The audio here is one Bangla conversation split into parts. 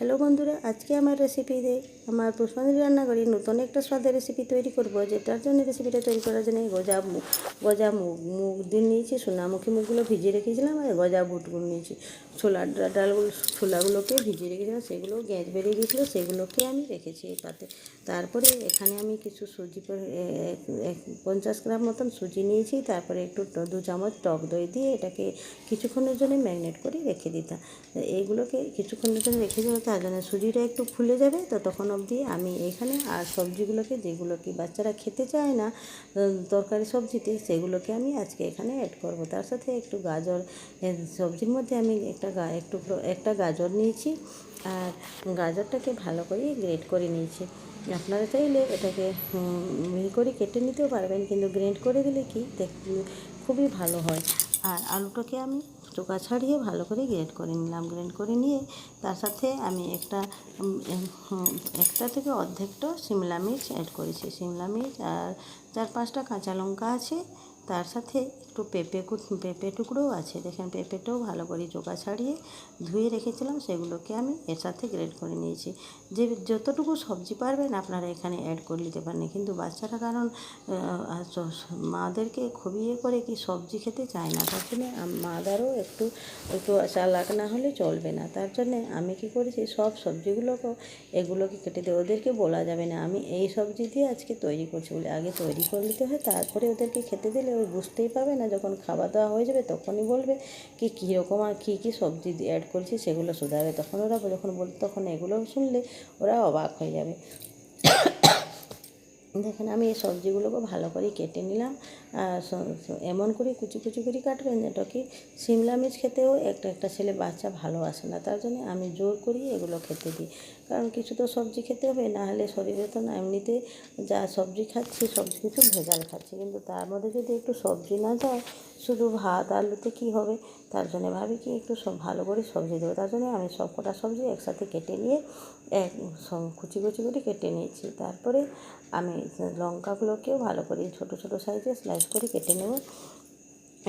হ্যালো বন্ধুরা, আজকে আমার রেসিপিতে আমার পুষ্পাঞ্জলি রান্না করি, নতুন একটা স্বাদের রেসিপি তৈরি করব, যেটার জন্য রেসিপিটা তৈরি করার জন্য গজা মুগ গজা মুগ মুগ দিয়ে নিয়েছি, সোনামুখী মুখগুলো ভিজিয়ে রেখেছিলাম, আর গজা বুটগুলো নিয়েছি। ছোলার ডালগুলো, ছোলাগুলোকে ভিজিয়ে রেখেছিলাম, সেগুলো গ্যাস বেরিয়ে গিয়েছিল, সেগুলোকে আমি রেখেছি এই পাতে তারপরে এখানে আমি কিছু সুজি পঞ্চাশ গ্রাম মতন সুজি নিয়েছি, তারপরে একটু দু চামচ টক দই দিয়ে এটাকে কিছুক্ষণের জন্য ম্যারিনেট করে রেখে দিতাম। এইগুলোকে কিছুক্ষণের জন্য রেখে দেবো তার জন্য সুজিটা একটু ফুলে যাবে, তো তখন অবধি আমি এখানে আর সবজিগুলোকে, যেগুলো কি বাচ্চারা খেতে চায় না তরকারি সবজিতে, সেগুলোকে আমি আজকে এখানে অ্যাড করব। তার সাথে একটু গাজর সবজির মধ্যে আমি একটা গা- একটু একটা গাজর নিয়েছি আর গাজরটাকে ভালো করে গ্রেট করে নিয়েছি। আপনারা চাইলে এটাকে মিহি করে কেটে নিতেও পারবেন, কিন্তু গ্রেট করে দিলে কি? দেখতে খুবই ভালো হয়। আর আলুটাকে আমি চোকা ছাড়িয়ে ভালো করে গ্রেড করে নিলাম। গ্রেট করে নিয়ে তার সাথে আমি একটা একটা থেকে অর্ধেকটা শিমলা মির্চ অ্যাড করেছি। শিমলা মির্চ আর চার পাঁচটা কাঁচা লঙ্কা আছে। তার সাথে একটু পেঁপে পেঁপে টুকরোও আছে। দেখেন, পেঁপেটাও ভালো করে চোকা ছাড়িয়ে ধুয়ে রেখেছিলাম, সেগুলোকে আমি এর সাথে গ্রেড করে নিয়েছি। যে যতটুকু সবজি পারবেন আপনারা এখানে অ্যাড করে নিতে পারেন। কিন্তু বাচ্চারা কারণ মাদেরকে খুবই ইয়ে করে কি সবজি খেতে চায় না, তার জন্য মাদারও একটু একটু চালাক না হলে চলবে না। তার জন্যে আমি কি করেছি, সব সবজিগুলোকেও এগুলোকে কেটে দিয়ে, ওদেরকে বলা যাবে না, আমি এই সবজি দিয়ে আজকে তৈরি করছি বলে। আগে তৈরি করে নিতে হয়, তারপরে ওদেরকে খেতে দিলে ও বুঝতেই পাবে না, যখন খাওয়া দাওয়া হয়ে যাবে তখনই বলবে কি কীরকম আর কী কী সবজি অ্যাড করেছি সেগুলো শুধাবে। তখন ওরা যখন বলবে, তখন এগুলো শুনলে ওরা অবাক হয়ে যাবে। দেখেন, আমি এই সবজিগুলোকে ভালো করে কেটে নিলাম। আর এমন করে কুচি কুচি করে কাটবেন যেটা কি শিমলা মির্চ খেতেও একটা একটা ছেলে বাচ্চা ভালো আসে না। তার জন্য আমি জোর করি এগুলো খেতে দিই। কারণ কিছু তো সবজি খেতে হবে, না হলে শরীরে তো না, এমনিতে যা সবজি খাচ্ছি, সবজি কিছু ভেজাল খাচ্ছি। কিন্তু তার মধ্যে যদি একটু সবজি না যায় শুধু ভাত, আলুতে কি হবে? তার জন্য ভাবি কি একটু সব ভালো করে সবজি দেবো। তার জন্য আমি সব কটা সবজি একসাথে কেটে নিয়ে এক সব কুচি কুচি করে কেটে নিয়েছি। তারপরে আমি লঙ্কাগুলোকেও ভালো করে ছোটো ছোটো সাইজে স্লাইস করে কেটে নেব।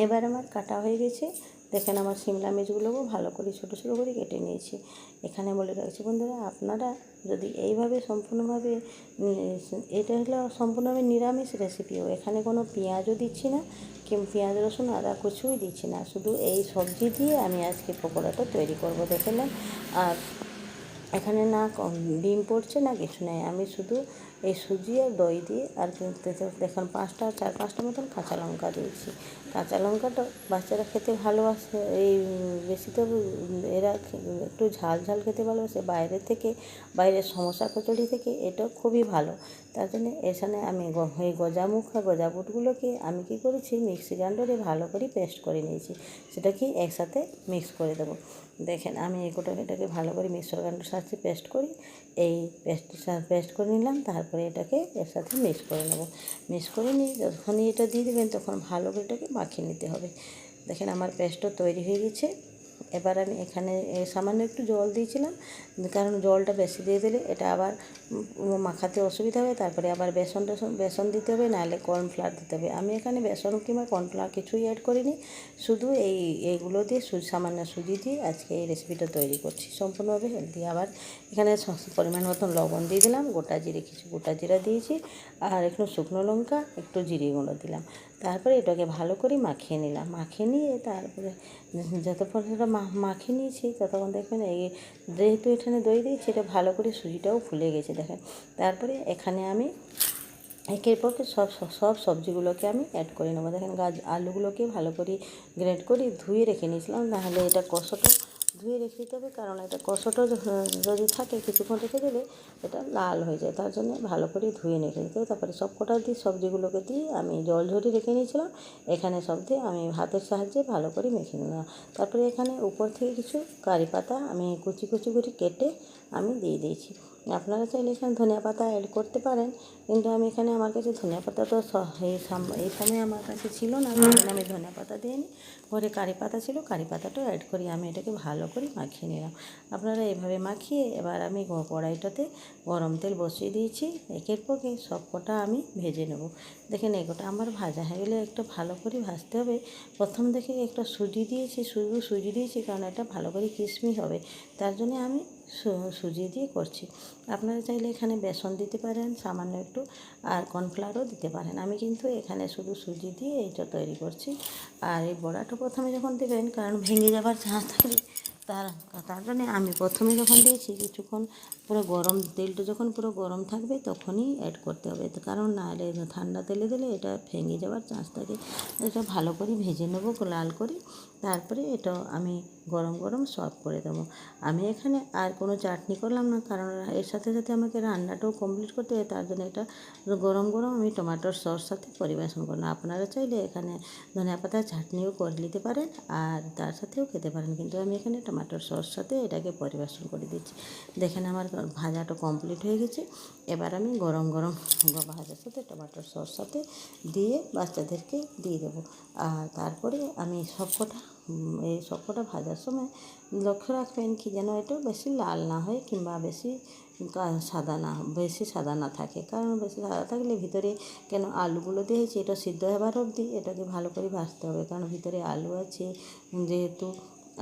এবার আমার কাটা হয়ে গেছে। দেখেন আমার শিমলা মির্চগুলোকেও ভালো করে, ছোটো ছোটো করে কেটে নিয়েছি। এখানে বলে রাখছি বন্ধুরা, আপনারা যদি এইভাবে সম্পূর্ণভাবে এটা হলো সম্পূর্ণভাবে নিরামিষ রেসিপিও। এখানে কোনো পেঁয়াজও দিচ্ছি না কিংবা পেঁয়াজ, রসুন, আদা কিছুই দিচ্ছি না। শুধু এই সবজি দিয়ে আমি আজকে পকোড়াটা তৈরি করব, দেখে আর এখানে না ডিম পড়ছে না, কিছু নেই। আমি শুধু এই সুজি আর দই দিয়ে আর দেখুন পাঁচটা, চার, পাঁচটা মতন কাঁচা লঙ্কা দিয়েছি। কাঁচা লঙ্কাটা বাচ্চারা খেতে ভালোবাসে, এই বেশি তো এরা একটু ঝাল ঝাল খেতে ভালোবাসে, বাইরে থেকে, বাইরের সমস্যা কচুরি থেকে এটা খুবই ভালো। তার জন্য এখানে আমি গ- এই গজামুখ আর গজাবুটগুলোকে আমি কী করেছি মিক্সি গ্রাইন্ডারে ভালো করে পেস্ট করে নিয়েছি। সেটা কি একসাথে মিক্স করে দেবো। দেখেন, আমি এই গোটা এটাকে ভালো করে মিক্সচার গ্রাইন্ডার সাথে পেস্ট করি। এই পেস্ট পেস্ট করে নিলাম, তারপরে এটাকে এর সাথে মিক্স করে নেব। মিক্স করে নিয়ে যখনই এটা দিয়ে দেবেন, তখন ভালো করে এটাকে মাখিয়ে নিতে হবে। দেখেন, আমার পেস্টও তৈরি হয়ে গেছে। এবার আমি এখানে সামান্য একটু জল দিয়েছিলাম, কারণ জলটা বেশি দিয়ে দিলে এটা আবার মাখাতে অসুবিধা হবে, তারপরে আবার বেসন টেসন বেসন দিতে হবে, নাহলে কর্নফ্লাওয়ার দিতে হবে। আমি এখানে বেসন কিংবা কর্নফ্লাওয়ার কিছুই অ্যাড করিনি, শুধু এই, এইগুলো দিয়ে সু সামান্য সুজি দিয়ে আজকে এই রেসিপিটা তৈরি করছি। সম্পূর্ণভাবে হেলদি আবার এখানে পরিমাণ মতন লবণ দিয়ে দিলাম, গোটা জিরে, কিছু গোটা জিরা দিয়েছি, আর একটু শুকনো লঙ্কা, একটু জিরে গুঁড়ো দিলাম। তারপরে এটাকে ভালো করে মাখিয়ে নিলাম। মাখিয়ে নিয়ে তারপরে যতক্ষণ সেটা মাখিয়ে নিয়েছি, ততক্ষণ দেখবেন এই যেহেতু এখানে দই দিয়েছি, এটা ভালো করে সুজিটাও ফুলে গেছে। দেখেন তারপরে এখানে আমি একের পর সব সব- সব সবজিগুলোকে আমি অ্যাড করে নেব। দেখেন গাছ আলুগুলোকে ভালো করে গ্রেড করে ধুয়ে রেখে নিয়েছিলাম। নাহলে এটা কষাটা, ধুয়ে রেখে দিতে হবে, কারণ এটা কষাটা যদি থাকে কিছুক্ষণ রেখে দিলে এটা লাল হয়ে যায়। তার জন্য ভালো করে ধুয়ে রেখে দিতে হবে। তারপরে সব কটা দিয়ে সবজিগুলোকে দিয়ে আমি জল ঝরিয়ে রেখে নিয়েছিলাম। এখানে সব দিয়ে আমি হাতের সাহায্যে ভালো করে মেখে নিলাম। তারপরে এখানে উপর থেকে কিছু কারি পাতা আমি কুচি কুচি করে কেটে আমি দিয়ে দিয়েছি। আপনারা চাইলে এখানে ধনিয়া পাতা অ্যাড করতে পারেন, কিন্তু আমি এখানে আমার কাছে ধনিয়া পাতা তো এই সাম- এই সময় আমার কাছে ছিল না আমি ধনিয়া পাতা দিইনি। ঘরে কারি পাতা ছিল, কারি পাতাটাও অ্যাড করি, আমি এটাকে ভালো করে মাখিয়ে নিলাম। আপনারা এভাবে মাখিয়ে এবার আমি কড়াইটাতে গরম তেল বসিয়ে দিয়েছি, একের পর এক সব কটা আমি ভেজে নেব। দেখেন এগোটা আমার ভাজা হয়ে গেলে একটু ভালো করে ভাজতে হবে। প্রথম দেখে একটা সুজি দিয়েছি, শুধু সুজি দিয়েছি, কারণ এটা ভালো করে কিশমিশ হবে। তার জন্য আমি সুজি দিয়ে করছি। আপনারা চাইলে এখানে বেসন দিতে পারেন, সামান্য একটু, আর কর্নফ্লাওয়ারও দিতে পারেন। আমি কিন্তু এখানে শুধু সুজি দিয়ে এইটা তৈরি করছি। আর এই বড়াটা প্রথমে যখন দেবেন, কারণ ভেঙে যাবার চান্স থাকে তার তার জন্য আমি প্রথমে যখন দিয়েছি, কিছুক্ষণ পুরো গরম, তেলটা যখন পুরো গরম থাকবে, তখনই অ্যাড করতে হবে। কারণ নাহলে ঠান্ডা তেলে দিলে এটা ভেঙে যাওয়ার চান্স থাকে। এটা ভালো করে ভেজে নেব, লাল করে। তারপরে এটা আমি গরম গরম সার্ভ করে দেবো। আমি এখানে আর কোনো চাটনি করলাম না, কারণ এর সাথে সাথে আমাকে রান্নাটাও কমপ্লিট করতে হয়, তার জন্য এটা গরম গরম আমি টমেটোর সস সাথে পরিবেশন করলাম। আপনারা চাইলে এখানে ধনিয়া পাতা চাটনিও করে নিতে পারেন আর তার সাথেও খেতে পারেন, কিন্তু আমি এখানে টমেটোর সস সাথে এটাকে পরিবেশন করে দিচ্ছি। দেখেন আমার ভাজাটা কমপ্লিট হয়ে গেছে। এবার আমি গরম গরম ভাজার সাথে টমেটোর সস সাথে দিয়ে বাচ্চাদেরকে দিয়ে দেবো। আর তারপরে আমি সবকটা এই সবকটা ভাজার সময় লক্ষ্য রাখবেন কি যেন এটা বেশি লাল না হয় কিংবা বেশি সাদা না, বেশি সাদা না থাকে। কারণ বেশি সাদা থাকলে ভিতরে কেন আলুগুলো দিয়েছি, এটা সিদ্ধ হবার অবধি এটাকে ভালো করে ভাজতে হবে। কারণ ভিতরে আলু আছে, যেহেতু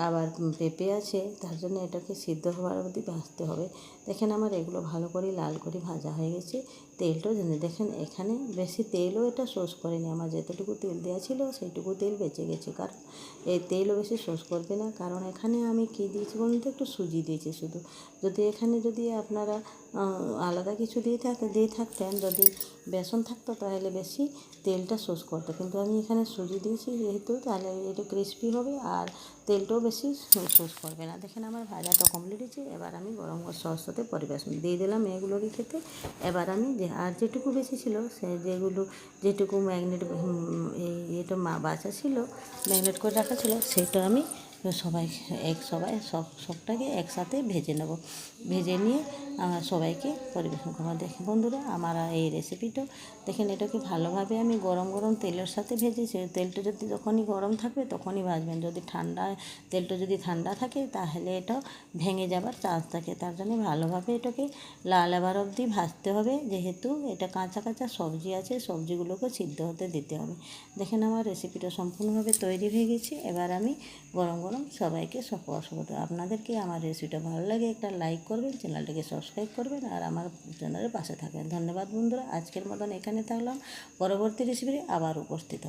আবার পেঁপে আছে, তার জন্য এটাকে সিদ্ধ হওয়ার অবধি ভাজতে হবে। দেখেন আমার এগুলো ভালো করে লাল করে ভাজা হয়ে গেছে। তেলটাও জেনে দেখেন, এখানে বেশি তেলও এটা শোষ করেনি। আমার যেতটুকু তেল দেওয়া ছিল, সেইটুকু তেল বেঁচে গেছে। কারণ এই তেলও বেশি শোষ করবে না। কারণ এখানে আমি কী দিয়েছি বলুন তো? একটু সুজি দিয়েছি শুধু। যদি এখানে যদি আপনারা আলাদা কিছু দিয়ে থাক, দিয়ে থাকতেন, যদি বেসন থাকতো, তাহলে বেশি তেলটা শোষ করতো। কিন্তু আমি এখানে সুজি দিয়েছি যেহেতু, তাহলে একটু ক্রিস্পি হবে আর তেলটাও বেশি শোষ করবে না। দেখেন, আমার ভাজাটা কমপ্লিট হয়েছে। এবার আমি গরম সস সাথে পরিবেশন দিয়ে দিলাম এগুলোকে খেতে। এবার আমি যে আর যেটুকু বেশি ছিল, সে যেগুলো, যেটুকু ম্যাগনেট এই, এটা মা বাঁচা ছিল ম্যাগনেট করে রাখা ছিল, সেটা আমি সবাই এক সবাই, সব, সবটাকে একসাথে ভেজে নেব। ভেজে নিয়ে আমার সবাইকে পরিবেশন করব। দেখেন বন্ধুরা, আমার এই রেসিপিটা দেখেন এটাকে ভালোভাবে আমি গরম গরম তেলের সাথে ভেজেছি। তেলটা যদি যখনই গরম থাকবে, তখনই ভাজবেন। যদি ঠান্ডা, তেলটা যদি ঠান্ডা থাকে, তাহলে এটা ভেঙে যাবার চান্স থাকে। তার জন্য ভালোভাবে এটাকে লাল আবার অবধি ভাজতে হবে। যেহেতু এটা কাঁচা কাঁচা সবজি আছে, সবজিগুলোকে সিদ্ধ হতে দিতে হবে। দেখেন আমার রেসিপিটা সম্পূর্ণভাবে তৈরি হয়ে গেছে। এবার আমি গরম গরম সবাইকে সপর্দ আপনাদেরকে আমার রেসিপিটা ভালো লাগে, একটা লাইক করবেন, চ্যানেলটাকে সাবস্ক্রাইব করবেন, আর আমার চ্যানেলের পাশে থাকবেন। ধন্যবাদ বন্ধুরা, আজকের মতন এখানে থাকলাম। পরবর্তী রেসিপি আবার উপস্থিত